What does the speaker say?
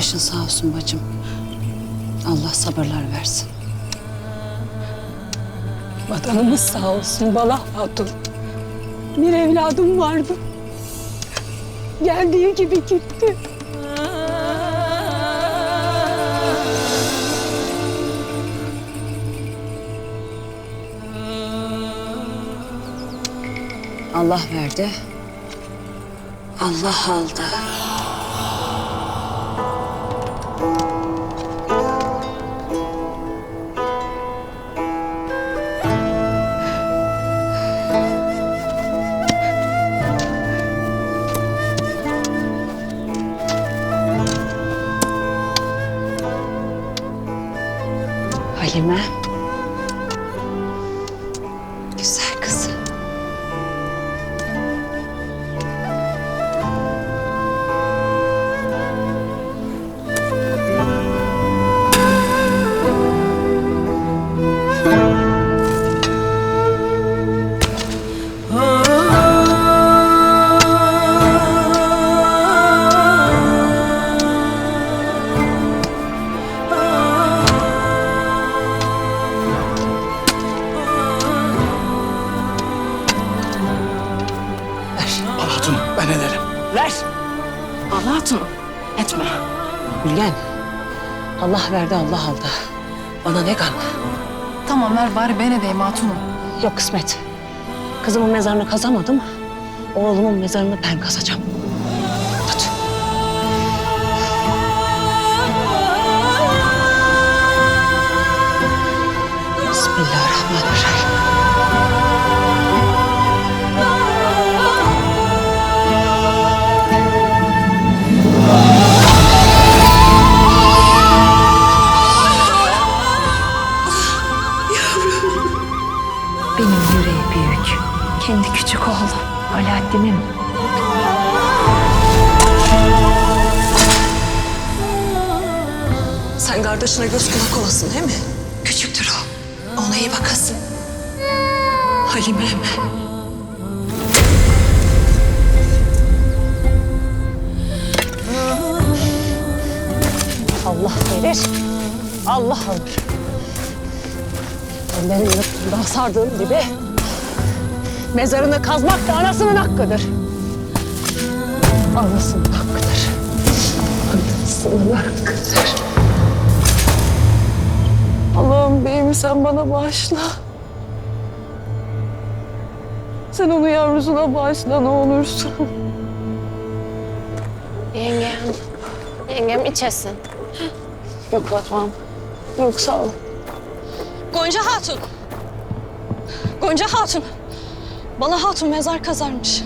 Başın sağ olsun bacım. Allah sabırlar versin. Vatanımız sağ olsun Bala Hatun. Bir evladım vardı. Geldiği gibi gitti. Allah verdi. Allah aldı. Halime. Allah etme. Gülgen. Allah verdi Allah aldı. Bana ne kan? Tamam ver bari ben edeyim hatunum. Yok kısmet. Kızımın mezarını kazamadım. Oğlumun mezarını ben kazacağım. Kendi küçük oğlum. Alaaddin'im. Sen kardeşine göz kulak olasın değil mi? Küçüktür o. Ona iyi bakasın. Halime'm. Allah verir. Allah alır. Ellerin yırtında sardığın gibi mezarını kazmak da anasının hakkıdır. Anasının hakkıdır. Anasının hakkıdır. Allah'ım beyimi sen bana bağışla. Sen onu yavrusuna bağışla ne olursun. Yengem. Yengem içesin. Yok Fatma'm. Yok sağ ol. Gonca Hatun. Gonca Hatun. Bana Hatun mezar kazarmış.